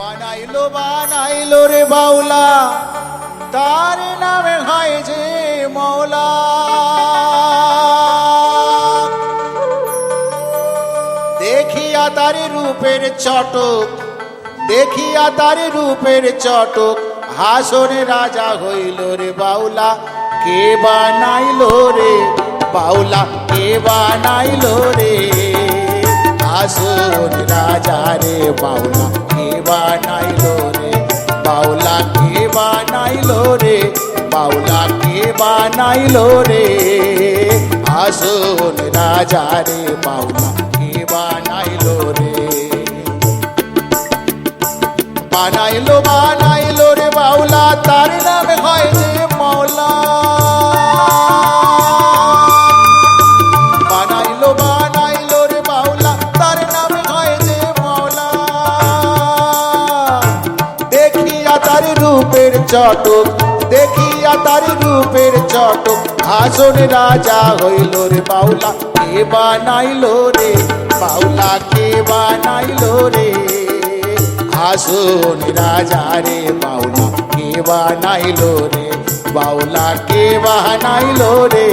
বানাইলো বানাইলো রে বাউলা। তার নামে হয় যে মৌলা। দেখিয়া তার রূপের চটক, দেখিয়া তার রূপের চটক হাসনে রাজা হইল রে বাউলা। কে বানাইলো রে বাউলা, কে বানাইলো রে? হাসন রাজা রে বাউলা। বানাইলো রে? বাউলা কে বানাইলো রে? বাউলা কে বানাইলো রে? আসুন রাজা রে, বাউলা কে বানাইলো রে? বানাইলো বানাইলো রে বাউলা, তার নামে হয় চটক, দেখিয়া তার রূপের চটক। হাসন রাজা হইল রে বাউলা, কে বানাইলো রে? বাউলা, কে বানাইলো রে? হাসন রাজা রে বাউলা, কে বানাইলো রে? বাউলা, কে বানাইলো রে?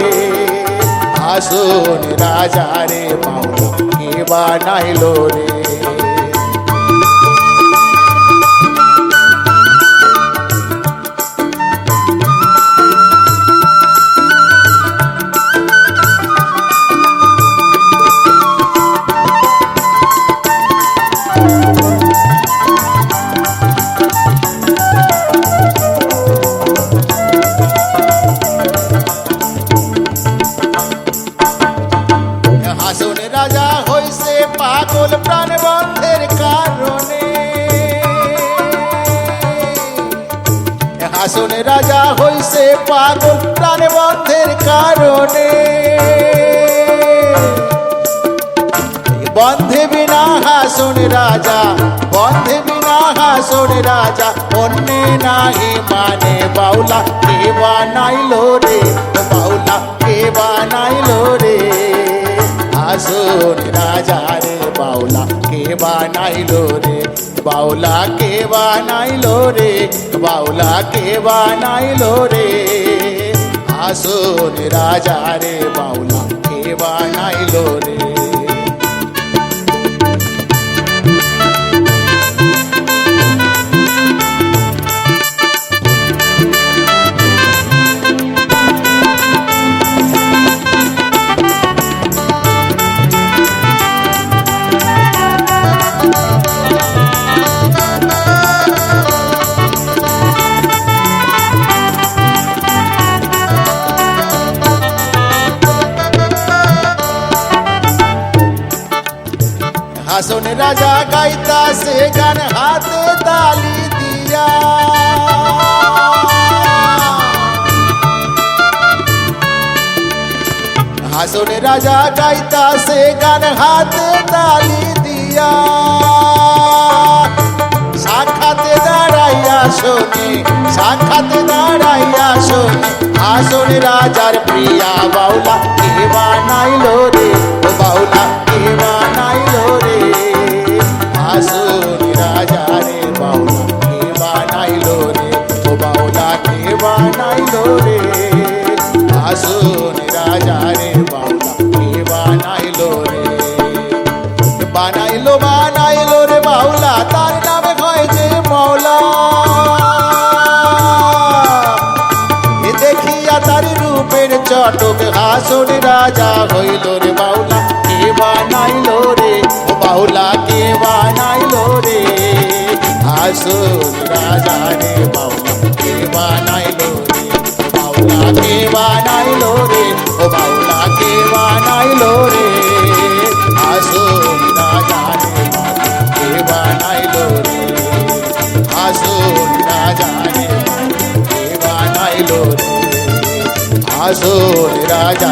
হাসন রাজা রে বাউলা, কে বানাইলো রে? হাসন রাজা হইছে পাগল, প্রাণ বন্ধের কারণে। বন্ধে বিনা হাসন রাজা, বন্ধে বিনা হাসন রাজা, অন্যে নাহি মানে বাউলা, কে বানাইলো রে বাউলা, কে বানাইলো রে? হাসন রাজা রে বাউলা, কে বানাইলো রে? বাউলা কে বানাইলো রে বাউলা কে বানাইলো রে হাসন রাজা রে বাউলা হাসন রাজা গাইতা, সে গান হাতে তালি দিয়া। হাসন রাজা গাইতা, সে গান হাতে তালি দিয়া। সাক্ষাতে দাঁড়াইয়া শোনে, সাক্ষাতে দাঁড়াইয়া শোনে হাসন রাজার প্রিয়া বাউলা কে বানাইলো রে রাজা রে বাউলা কে বানাইলো রে বানাইলো বানাইলো রে বাউলা তার নামে হয় যে মৌলা এ দেখিয়া তার রূপের চটক হাসন রাজা হইল রে বাউলা কে বানাইলো রে বাউলা কে বানাইলো রে হাসন রাজা রে বাউলা কে বানাইলো রে ও বাউলা কে বানাইলো রে হাসন রাজা রে বাউলা কে বানাইলো রে হাসন রাজা রে বাউলা কে বানাইলো রে হাসন রাজা